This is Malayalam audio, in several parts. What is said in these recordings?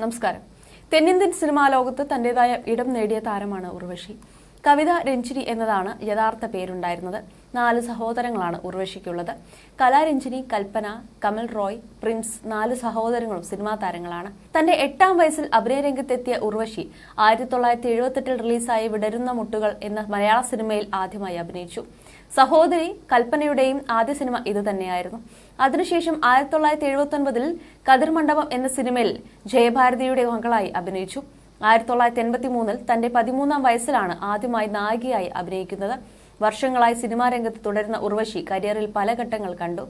നമസ്കാരം. തെന്നിന്ത്യൻ സിനിമാ ലോകത്ത് തന്റേതായ ഇടം നേടിയ താരമാണ് ഉർവശി. കവിത രഞ്ജിനി എന്നതാണ് യഥാർത്ഥ പേരുണ്ടായിരുന്നത്. നാല് സഹോദരങ്ങളാണ് ഉർവശിക്കുള്ളത്. കലാരഞ്ജിനി കൽപ്പന കമൽ റോയ് പ്രിൻസ് നാല് സഹോദരങ്ങളും സിനിമാ താരങ്ങളാണ്. തന്റെ എട്ടാം വയസ്സിൽ അഭിനയ രംഗത്തെത്തിയ ഉർവശി ആയിരത്തി തൊള്ളായിരത്തി എഴുപത്തെട്ടിൽ റിലീസായ വിടരുന്ന മുട്ടുകൾ എന്ന മലയാള സിനിമയിൽ ആദ്യമായി അഭിനയിച്ചു. സഹോദരി കൽപ്പനയുടെയും ആദ്യ സിനിമ ഇത് തന്നെയായിരുന്നു. അതിനുശേഷം ആയിരത്തി തൊള്ളായിരത്തി എഴുപത്തി ഒൻപതിൽ കതിർ മണ്ഡപം എന്ന സിനിമയിൽ ജയഭാരതിയുടെ മകളായി അഭിനയിച്ചു. ആയിരത്തി തൊള്ളായിരത്തി എൺപത്തി മൂന്നിൽ തന്റെ പതിമൂന്നാം വയസ്സിലാണ് ആദ്യമായി നായികയായി അഭിനയിക്കുന്നത്. വർഷങ്ങളായി സിനിമാ രംഗത്ത് തുടരുന്ന ഉർവശി കരിയറിൽ പല ഘട്ടങ്ങൾ കണ്ടു.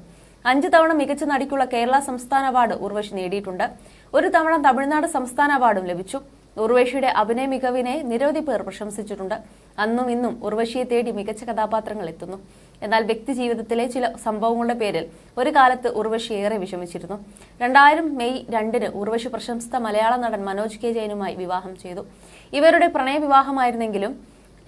അഞ്ച് തവണ മികച്ച നടിക്കുള്ള കേരള സംസ്ഥാന അവാർഡ് ഉർവശി നേടിയിട്ടുണ്ട്. ഒരു തവണ തമിഴ്നാട് സംസ്ഥാന അവാർഡും ലഭിച്ചു. ഉർവശിയുടെ അഭിനയ മികവിനെ നിരവധി പേർ പ്രശംസിച്ചിട്ടുണ്ട്. അന്നും ഇന്നും ഉർവശിയെ തേടി മികച്ച കഥാപാത്രങ്ങൾ എത്തുന്നു. എന്നാൽ വ്യക്തി ജീവിതത്തിലെ ചില സംഭവങ്ങളുടെ പേരിൽ ഒരു കാലത്ത് ഉർവശി ഏറെ വിഷമിച്ചിരുന്നു. രണ്ടായിരം മെയ് രണ്ടിന് ഉർവശി പ്രശംസിത മലയാള നടൻ മനോജ് കെ ജയനുമായി വിവാഹം ചെയ്തു. ഇവരുടെ പ്രണയ വിവാഹമായിരുന്നെങ്കിലും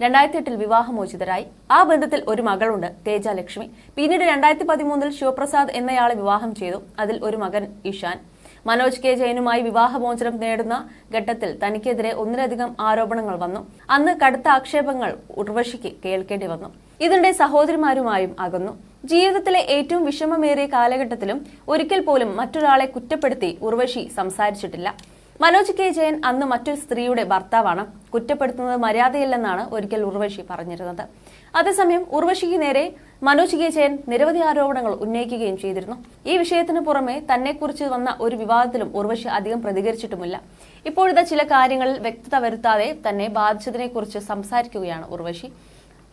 രണ്ടായിരത്തി എട്ടിൽ വിവാഹമോചിതരായി. ആ ബന്ധത്തിൽ ഒരു മകളുണ്ട് തേജ ലക്ഷ്മി. പിന്നീട് രണ്ടായിരത്തി പതിമൂന്നിൽ ശിവപ്രസാദ് എന്നയാളെ വിവാഹം ചെയ്തു. അതിൽ ഒരു മകൻ ഇഷാൻ. മനോജ് കെ ജയനുമായി വിവാഹമോചനം നേടുന്ന ഘട്ടത്തിൽ തനിക്കെതിരെ ഒന്നിലധികം ആരോപണങ്ങൾ വന്നു. അന്ന് കടുത്ത ആക്ഷേപങ്ങൾ ഉർവശിക്ക് കേൾക്കേണ്ടി വന്നു. ഇതിന്റെ സഹോദരിമാരുമായും അകന്നു. ജീവിതത്തിലെ ഏറ്റവും വിഷമമേറിയ കാലഘട്ടത്തിലും ഒരിക്കൽ പോലും മറ്റൊരാളെ കുറ്റപ്പെടുത്തി ഉർവശി സംസാരിച്ചിട്ടില്ല. മനോജ് കെ. ജയൻ അന്ന് മറ്റൊരു സ്ത്രീയുടെ ഭർത്താവാണ്. കുറ്റപ്പെടുത്തുന്നത് മര്യാദയില്ലെന്നാണ് ഒരിക്കൽ ഉർവശി പറഞ്ഞിരുന്നത്. അതേസമയം ഉർവശിക്ക് നേരെ മനോജ് കെ. ജയൻ നിരവധി ആരോപണങ്ങൾ ഉന്നയിക്കുകയും ചെയ്തിരുന്നു. ഈ വിഷയത്തിന് പുറമെ തന്നെക്കുറിച്ച് വന്ന ഒരു വിവാദത്തിലും ഉർവശി അധികം പ്രതികരിച്ചിട്ടുമില്ല. ഇപ്പോഴത്തെ ചില കാര്യങ്ങളിൽ വ്യക്തത വരുത്താതെ തന്നെ ബാധിച്ചതിനെക്കുറിച്ച് സംസാരിക്കുകയാണ് ഉർവശി.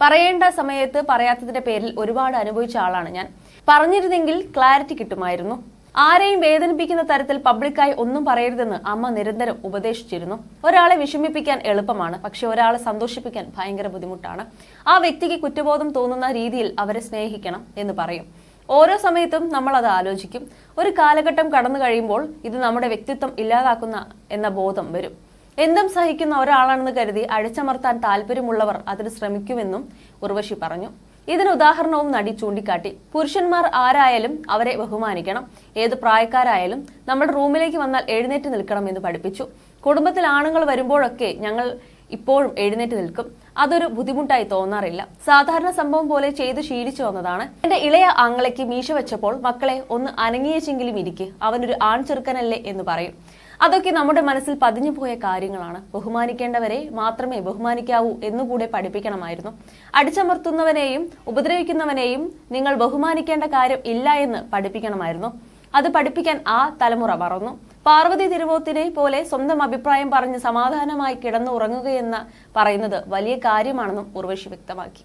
പറയേണ്ട സമയത്ത് പറയാത്തതിന്റെ പേരിൽ ഒരുപാട് അനുഭവിച്ച ആളാണ് ഞാൻ. പറഞ്ഞിരുന്നെങ്കിൽ ക്ലാരിറ്റി കിട്ടുമായിരുന്നു. ആരെയും വേദനിപ്പിക്കുന്ന തരത്തിൽ പബ്ലിക്കായി ഒന്നും പറയരുതെന്ന് അമ്മ നിരന്തരം ഉപദേശിച്ചിരുന്നു. ഒരാളെ വിഷമിപ്പിക്കാൻ എളുപ്പമാണ്. പക്ഷെ ഒരാളെ സന്തോഷിപ്പിക്കാൻ ഭയങ്കര ബുദ്ധിമുട്ടാണ്. ആ വ്യക്തിക്ക് കുറ്റബോധം തോന്നുന്ന രീതിയിൽ അവരെ സ്നേഹിക്കണം എന്ന് പറയും. ഓരോ സമയത്തും നമ്മൾ അത് ആലോചിക്കും. ഒരു കാലഘട്ടം കടന്നു കഴിയുമ്പോൾ ഇത് നമ്മുടെ വ്യക്തിത്വം ഇല്ലാതാക്കുന്ന എന്ന ബോധം വരും. എന്തും സഹിക്കുന്ന ഒരാളാണെന്ന് കരുതി അടിച്ചമർത്താൻ താല്പര്യമുള്ളവർ അതിന് ശ്രമിക്കുമെന്നും ഉർവശി പറഞ്ഞു. ഇതിന് ഉദാഹരണവും നടി ചൂണ്ടിക്കാട്ടി. പുരുഷന്മാർ ആരായാലും അവരെ ബഹുമാനിക്കണം. ഏത് പ്രായക്കാരായാലും നമ്മൾ റൂമിലേക്ക് വന്നാൽ എഴുന്നേറ്റ് നിൽക്കണം എന്ന് പഠിപ്പിച്ചു. കുടുംബത്തിൽ ആണുങ്ങൾ വരുമ്പോഴൊക്കെ ഞങ്ങൾ ഇപ്പോഴും എഴുന്നേറ്റ് നിൽക്കും. അതൊരു ബുദ്ധിമുട്ടായി തോന്നാറില്ല. സാധാരണ സംഭവം പോലെ ചെയ്ത് ശീലിച്ചു വന്നതാണ്. എന്റെ ഇളയ ആങ്ങളയ്ക്ക് മീശ വെച്ചപ്പോൾ മക്കളെ ഒന്ന് അനങ്ങിയച്ചെങ്കിലും ഇരിക്കെ. അവനൊരു ആൺ ചെറുക്കനല്ലേ എന്ന് പറയും. അതൊക്കെ നമ്മുടെ മനസ്സിൽ പതിഞ്ഞു പോയ കാര്യങ്ങളാണ്. ബഹുമാനിക്കേണ്ടവരെ മാത്രമേ ബഹുമാനിക്കാവൂ എന്നുകൂടെ പഠിപ്പിക്കണമായിരുന്നു. അടിച്ചമർത്തുന്നവനെയും ഉപദ്രവിക്കുന്നവനെയും നിങ്ങൾ ബഹുമാനിക്കേണ്ട കാര്യം ഇല്ല എന്ന് പഠിപ്പിക്കണമായിരുന്നു. അത് പഠിപ്പിക്കാൻ ആ തലമുറ മറന്നു. പാർവതി തിരുവോത്തിനെ പോലെ സ്വന്തം അഭിപ്രായം പറഞ്ഞ് സമാധാനമായി കിടന്നുറങ്ങുകയെന്ന് പറയുന്നത് വലിയ കാര്യമാണെന്നും ഉർവശി വ്യക്തമാക്കി.